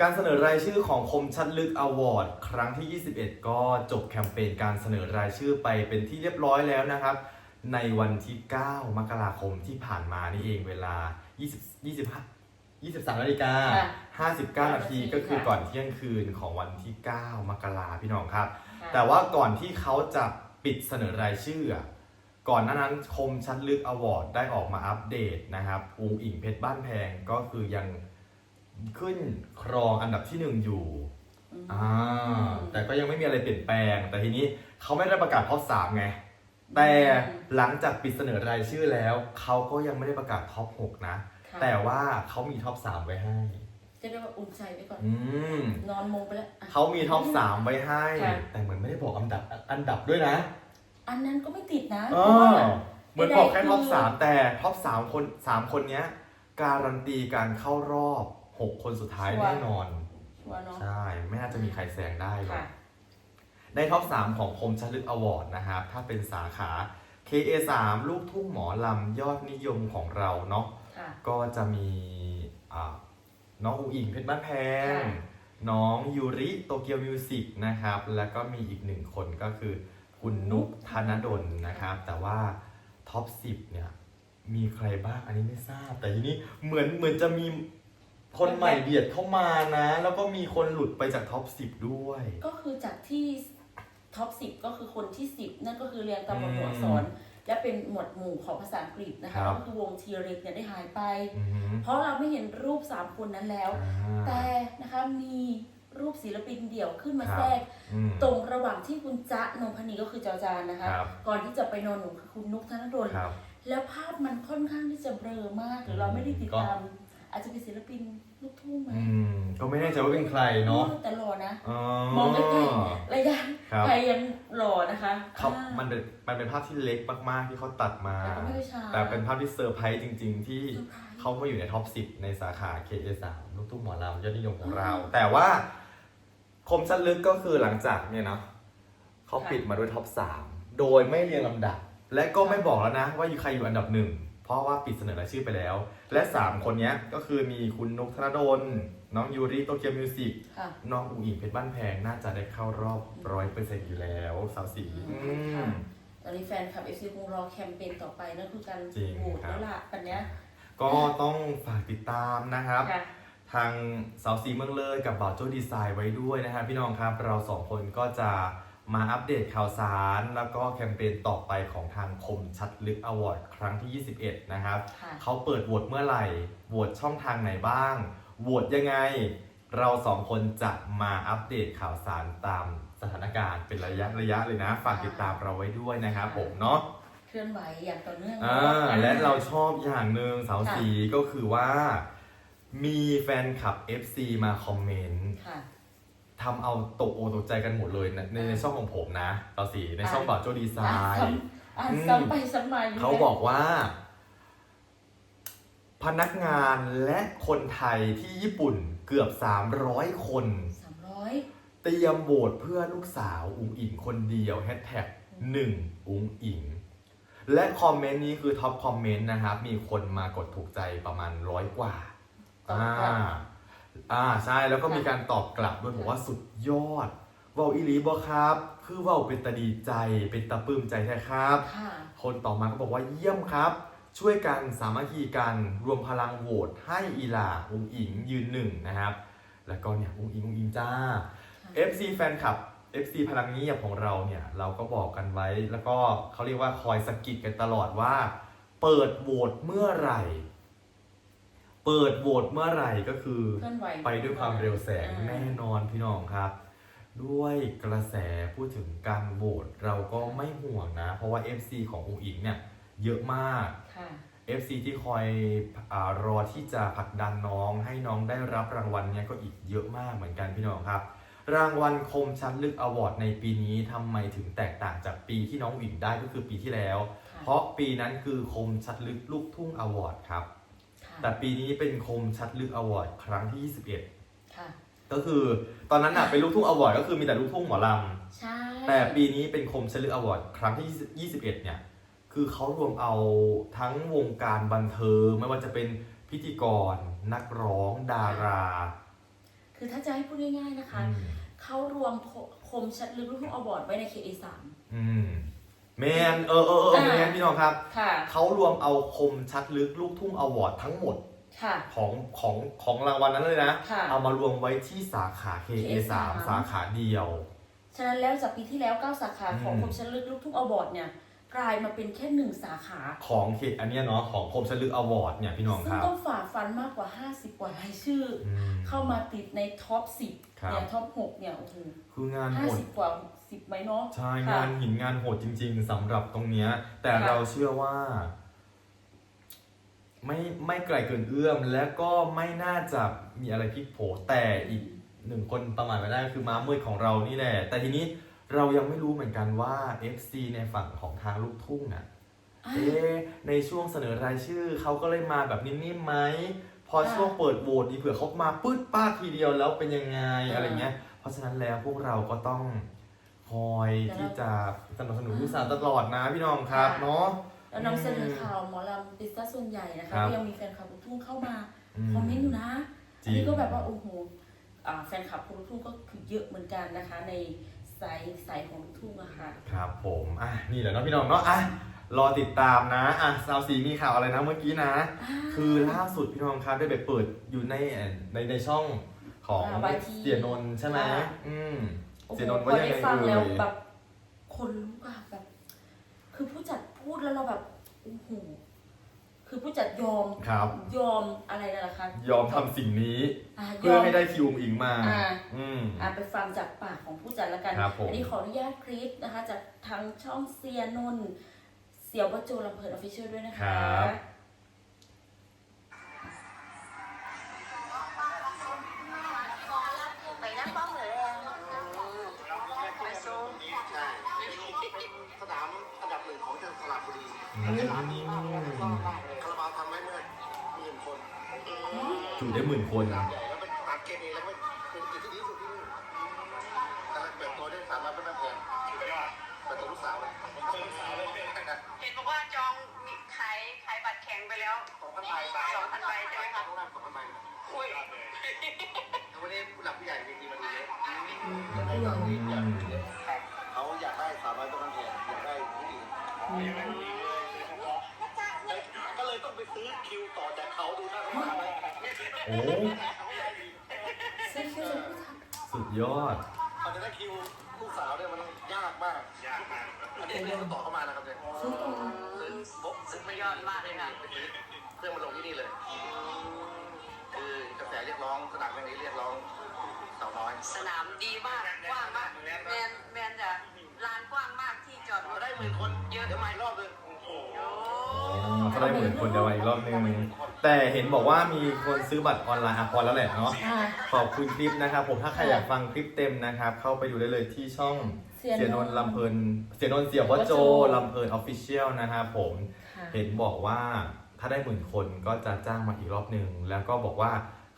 การเสนอรายชื่อของคมชัดลึกอวอร์ดครั้งที่ 21 ก็จบแคมเปญการเสนอรายชื่อไปเป็นที่เรียบร้อยแล้วนะครับ ในวันที่ 9 มกราคมที่ผ่านมานี่เองเวลา 20 25 23นาฬิกค่ะา59 นาทีค่ะก็คือก่อนเที่ยงคืนของวันที่ 9 มกราพี่น้องครับค่ะแต่ว่าก่อนที่เขาจะปิดเสนอรายชื่ออะก่อนหน้านั้นคมชัดลึกอวอร์ดได้ออกมาอัปเดตนะครับอุงอิงเพชรบ้านแพงก็คือยัง ขึ้นครองอันดับที่หนึ่งอยู่อืมอ่าแต่ก็ยังไม่มีอะไรเปลี่ยนแปลง แต่ทีนี้เขาไม่ได้ประกาศท็อปสามไง แต่หลังจากปิดเสนอรายชื่อแล้ว เขาก็ยังไม่ได้ประกาศท็อปหกนะ ค่ะแต่ว่าเขามีท็อปสามไว้ให้ จะเรียกว่าอุ่นใจไว้ก่อน อืม นอนมงไปแล้วอะ เขามีท็อปสามไว้ให้ ค่ะ แต่เหมือนไม่ได้บอกอันดับอันดับด้วยนะอันนั้นก็ไม่ติดนะเอเพราะว่า อเหมือนบอกแค่ใดๆท็อปคือสามแต่ท็อปสามคนสามคนเนี้ย การันตีการเข้ารอบ หกคนสุดท้ายแน่นอน ชัวร์เนาะ ใช่ ไม่น่าจะมีใครแซงได้หรอกค่ะในท็อป 3 ของคมชลึกอวอร์ดนะครับ ถ้าเป็นสาขา KA3 ลูกทุ่งหมอลำ ยอดนิยมของเราเนาะ ค่ะ ก็จะมีอ่าน้องอูอิงเพชรบ้านแพง ค่ะ น้องยูริโตเกียวมิวสิกนะครับ แล้วก็มีอีกหนึ่งคนก็คือคุณนุกธนดลนะครับ แต่ว่าท็อป 10 เนี่ย มีใครบ้างอันนี้ไม่ทราบ แต่ทีนี้เหมือนเหมือนจะมี คนใหม่เบียดเข้ามานะ แล้วก็มีคนหลุดไปจากท็อป10ด้วย ก็คือจากที่ท็อปสิบก็คือคนที่สิบนั่นก็คือเรียงตามหมวดหมู่อืมอักษรและเป็นหมวดหมู่ของภาษาอังกฤษนะครัคะบก็คือวงทีเร็กเนี่ยได้หายไป อือหือเพราะเราไม่เห็นรูปสามคนนั้นแล้วอ่าแต่นะคะมีรูปศิลปินเดี่ยวขึ้นมาครับแทรก อืม ตรงระหว่างที่คุณจ๊ะนงพนีก็คือจอจานนะคะ ครับ ก่อนที่จะไปนอนหนูคือคุณนุกธนดลครับ แล้วภาพมันค่อนข้างที่จะเบลอมากหรือเราไม่ได้ติดตาม อาจจะเป็นศิลปินลูกทุ่งไหมอืมก็ไม่แน่ใจว่าเป็นใครเนาะแต่หล่อนะอ๋อ มองใกล้ๆระยะครับ ไกลยังหล่อนะคะเขาอ่า มันเป็นมันเป็นภาพที่เล็กมากๆที่เขาตัดมา แต่ก็ไม่ได้ช้า แต่เป็นภาพที่เซอร์ไพรส์จริง ๆ ที่เซอร์ไพรส์เขามาอยู่ในท็อป 10 ในสาขา KA3 ลูกทุ่งหมอลำยอดนิยมของเราอืมแต่ว่าคมชัดลึกก็คือหลังจากเนี่ยเนาะเขาค่ะปิดมาด้วยท็อป 3 โดยไม่เรียงลำดับ และก็ไม่บอกแล้วนะว่าอยู่ใครอยู่อันดับหนึ่ง เพราะว่าปิดเสนอรายชื่อไปแล้ว และ 3 คนเนี้ยก็คือมีคุณนุกธนดล น้องยูริโตเกียวมิวสิกค่ะน้องอุ๋งอิงเพชรบ้านแพงน่าจะได้เข้ารอบร้อยเปอร์เซ็นต์อยู่แล้วสาวสีอืมอืม ค่ะตอนนี้แฟนคลับเอฟซีคงรอแคมเปญต่อไปนั่นคือการจริงโหวตครับ แล้วล่ะปันเนี้ยก็ต้องฝากติดตามนะครับ ค่ะ ทางสาวสีเมืองเลยกับบ่าวโจ้ดีไซน์ไว้ด้วยนะครับพี่น้องครับ เราสองคนก็จะ มาอัปเดตข่าวสาร แล้วก็แคมเปญต่อไปของทางคมชัดลึกอวอร์ดครั้งที่ 21 นะครับ ค่ะ เขาเปิดโหวตเมื่อไหร่ โหวตช่องทางไหนบ้าง โหวตยังไง เราสองคนจะมาอัปเดตข่าวสารตามสถานการณ์เป็นระยะระยะเลยนะ ฝากติดตามเราไว้ด้วยนะครับผมเนาะ เคลื่อนไหวอย่างต่อเนื่องอ่าและเราชอบอย่างหนึ่งสาวสีก็คือว่า มีแฟนคลับ FC มาคอมเมนต์ ค่ะ ทำเอาตกโอตกใจกันหมดเลยนะในในช่องของผมนะสาวสีในช่องบ่าวโจดีไซอ่านน์ซ้ำอ่านอืมซ้ำไปซ้ำมายู่เขาบอกว่า พนักงานและคนไทยที่ญี่ปุ่นเกือบ 300 คน สามร้อยเตรียมโหวตเพื่อลูกสาวอุ๋งอิงคนเดียวแฮชแท็กหนึ่งอุ๋งอิง และคอมเมนต์นี้คือท็อปคอมเมนต์นะครับ มีคนมากดถูกใจประมาณร้อยกว่าตอบอ่ากลับ อ่าใช่แล้วก็ค่ะมีการตอบกลับด้วยบอกว่าสุดยอดเว่าอีหลีบอครับ คือเว่าเป็นตาดีใจเป็นตาปลื้มใจแท้ครับ ค่ะ คนต่อมาก็บอกว่าเยี่ยมครับ ช่วยกันสามัคคีกันรวมพลังโหวตให้อีหลาอุงอิงยืนหนึ่งนะครับ แล้วก็เนี่ยอุงอิงอุงอิงจ้า FC แฟนคลับ FC พลังเงียบของเราเนี่ยเราก็บอกกันไว้ แล้วก็เขาเรียกว่าคอยสะกิดกันตลอดว่า เปิดโหวตเมื่อไหร่ เปิดโหวตเมื่อไหร่ก็คือเคลื่อนไหว ไปด้วยความเร็วแสงอ่าแน่นอนพี่น้องครับ ด้วยกระแสพูดถึงการโหวตเราก็ไม่ห่วงนะ เพราะว่า FC ของอูอิงเนี่ยเยอะมาก ค่ะ FC ที่คอยอารอที่จะผลักดันน้องให้น้องได้รับรางวัลเนี่ยก็อีกเยอะมากเหมือนกันพี่น้องครับ รางวัลคมชัดลึกอวอร์ดในปีนี้ทำไมถึงแตกต่างจากปีที่น้องหวิงได้ก็คือปีที่แล้ว ค่ะ เพราะปีนั้นคือคมชัดลึกลูกทุ่งอวอร์ดครับค่ะ แต่ปีนี้เป็นคมชัดลึกอวอร์ดครั้งที่21ค่ะก็คือตอนนั้นน่ะเป็นลูกทุ่งอวอร์ดก็คือมีแต่ลูกทุ่งหมอลใช่ำแต่ปีนี้เป็นคมชัดลึกอวอร์ดครั้งที่21 เนี่ยคือเขารวมเอาทั้งวงการบันเทิงไม่ว่าจะเป็นพิธีกร นักร้องดาราคือถ้าจะให้พูดง่ายๆนะคะ อืมเขารวมคมชัดลึกลูกทุ่งอวอร์ดไว้ใน KA3 อืม แมนเออเออเออแมนพี่น้องครับ ค่ะ เขารวมเอาคมชัดลึกลูกทุ่งอวอร์ดทั้งหมดค่ะ ของของของรางวัลนั้นเลยนะ ค่ะ เอามารวมไว้ที่สาขา KA3 สาขาเดียว ฉะนั้นแล้วจากปีที่แล้ว 9 สาขาของอืม คมชัดลึกลูกทุ่งอวอร์ดเนี่ย กลายมาเป็นแค่หนึ่งสาขา ของเขตอันเนี้ยเนาะของคมชัดลึกอวอร์ดเนี่ยพี่น้องซึ่คงรับ ต้องฝ่าฟันมากกว่า 50 กว่ารายชื่อออืมเข้ามาติดในท็อปครับ10เนี่ยท็อป 6 เนี่ยโอ้โหคืองานโหด 50 กว่า 10ไหมเนาะใช่ค่ะ งานหินงานโหดจริง ๆสำหรับตรงเนี้ย แต่ค่ะ เราเชื่อว่า ไม่ไม่ไกลเกินเอื้อม และก็ไม่น่าจะมีอะไรพลิกโผแต่อีกหนึ่งคนประมาณไม่ได้คือม้ามืดของเรานี่แหละ แต่ทีนี้ เรายังไม่รู้เหมือนกันว่า FC ในฝั่งของทางลูกทุ่งอะอ่าเอ๊ะในช่วงเสนอรายชื่อเขาก็เลยมาแบบนิ่มๆไหม พอค่ะช่วงเปิดโหวตดีเผื่อเขามาปื๊ดป้าดทีเดียวแล้วเป็นยังไงอ่าอะไรเงี้ย เพราะฉะนั้นแล้วพวกเราก็ต้องคอยที่จะสนับสนุนลูกสาวตลอดนะพี่น้องครับเนาะ แล้วนำเสนอข่าวหมอลำปิสต้าส่วนใหญ่นะคะครับก็ยังมีแฟนคลับลูกทุ่งเข้ามาอืคอมเมนต์อยู่นะจริอันงนี้ก็แบบว่าโอ้โหอ่าแฟนคลับคนลูกทุ่งก็คือเยอะเหมือนกันนะคะใน สายสายของลูกทุ่งอะค่ะ ครับผมอะนี่แหละเนาะพี่น้องเนาะอะรอติดตามนะอะสาวสีมีข่าวอะไรนะเมื่อกี้นะ คือล่าสุดพี่น้องครับได้ไปเปิดอยู่ในในในช่องของอ่า YT เสียนนท์ใช่ไหมค่ะ อืมโอ้โหเสียนนท์พว่าอยังได้ไงฟังเอ่แล้วยแบบคนลุกอะแบบ คือผู้จัดพูดแล้วเราแบบโอ้โห คือผู้จัดยอมครับ ยอมอะไรนั่นแหละคะยอมทำสิ่งนี้ อะยเพื่ออม ให้ได้คิวอุ๋งอิงมา อ่า อืม อะไปฟังจากปากของผู้จัดแล้วกัน ครับผม อันี้ขออนุญาตคลิปนะคะ จากทางช่องเซียนนท์เสียวบัจโจลำเพลินออฟฟิเชียลด้วยนะคะ ครับ ไปนั่งป้อมเหรอไปซูมใช่เป็นสนามอันดับหนึ่งของจังหวัดสระบุรีอืมคาราบาว ทำไว้เมื่อหมื่นคนจุได้หมื่นคนสนามใหญ่แล้วเป็นสนามเกมเองแล้วเป็นเป็นจุดที่ดีที่สุดที่นี่แต่เปิดตัวด้วยสามร้อยเป็นแพงสุดยอดเปิดตัวลูกสาวเลยลูกสาวเลยเห็นบอกว่าจองมีขายขายบัตรแข็งไปแล้วสองพันใบสองพันใบใช่ไหมคะต้องนั่งสองพันใบ โอ้ซึ่งคือผู้จัดสุดยอดเขาจะได้คิวลูกสาวเนี่ยมันยากมาก ยากมาก อันนี้เรียกต่อเข้ามานะครับเนี่ยซื้อตรงซื้อบุ๊กสุดยอดมากเลยค่ะไปซื้อเพื่อมาลงที่นี่เลย คือกระแสเรียกร้องสนามแห่งนี้เรียกร้องสาวน้อย สนามดีมากกว้างมากแมนแมนจะลานกว้างมากที่จอดรเราถได้หมื่นคนเยอะเดี๋ยวมาอีกรอบเลยโอ้โหโอ้เขาได้หมื่นคนเดียวมาอีกรอบนึง แต่เห็นบอกว่ามีคนซื้อบัตรออนไลน์อะพอแล้วแหละเนาะอ่าขอบคุณคลิปนะครับ ผมถ้าใครอยากฟังคลิปเต็มนะครับ เข้าไปดูได้เลยที่ช่องเสียนนท์เสียนนท์ลำเพลินเสียนนท์เสียวัจโจวัจโจลำเพลินออฟฟิเชียลนะครับผม ค่ะเห็นบอกว่าถ้าได้หมื่นคนก็จะจ้างมาอีกรอบหนึ่งแล้วก็บอกว่า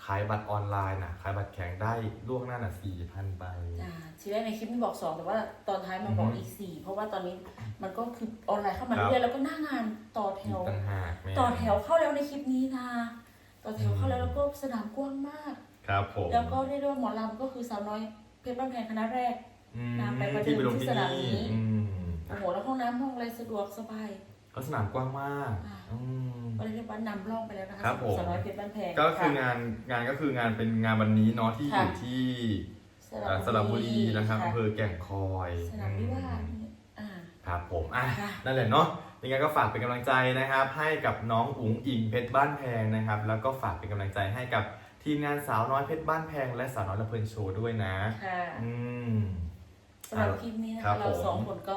ขายบัตรออนไลน์นะขายบัตรแข็งได้ล่วงหน้าน่ะสี่พันใบอ่าทีแรกในคลิปมันบอกสองแต่ว่าตอนท้ายมาบอกอือฮึอีกสี่เพราะว่าตอนนี้มันก็คือออนไลน์เข้ามาครับ เรื่อยๆแล้วก็หน้า งานต่อแถอีกว ต่างหากแม่ ต่อแถวเข้าแล้ว ในคลิปนี้นะต่อแถวเข้าแล้วแล้วก็สนามกว้างมาก ครับผมแล้วก็เรียกได้ว่าหมอลำก็คือสาวน้อยเพชรบ้านแพงคณะแรกอืมนำไปประเดิมที่ไปลงที่ที่สนามนี่นี้อืมโอ้โหแล้วห้องน้ำห้องอะไรสะดวกสบาย ก็สนามกว้างมากอ่า อืม ก็เรียกว่านำร่องไปแล้วนะคะครับผม สาวน้อยเพชรบ้านแพงก็คือค่ะงานงานก็คืองานเป็นงานวันนี้เนาะที่อยู่ค่ะที่สเอ่อสระบุรีนะครับค่ะอำเภอแก่งคอยสนามวิวาทอืมนี่อ่า ครับผมอะค่ะ นั่นแหละเนาะ ยังไงก็ฝากเป็นกำลังใจนะครับ ให้กับน้องอุ๋งอิงเพชรบ้านแพงนะครับ แล้วก็ฝากเป็นกำลังใจให้กับทีมงานสาวน้อยเพชรบ้านแพง และสาวน้อยละเพลินโชว์ด้วยนะค่ะอืมสำหรับคลิปนี้นะครัคะบเราผมสองคนก็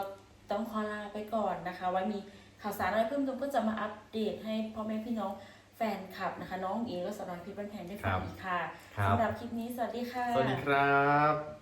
ต้องขอลาไปก่อนนะคะ ไว้มีข่าวสารอะไรเพิ่มเติมก็จะมาอัปเดตให้พ่อแม่พี่น้องแฟนคลับนะคะ น้องอิงและสาวน้อยเพชรบ้านแพงได้ฟังอีกค่ะครับสำหรับคลิปนี้สวัสดีค่ะ สวัสดีครับ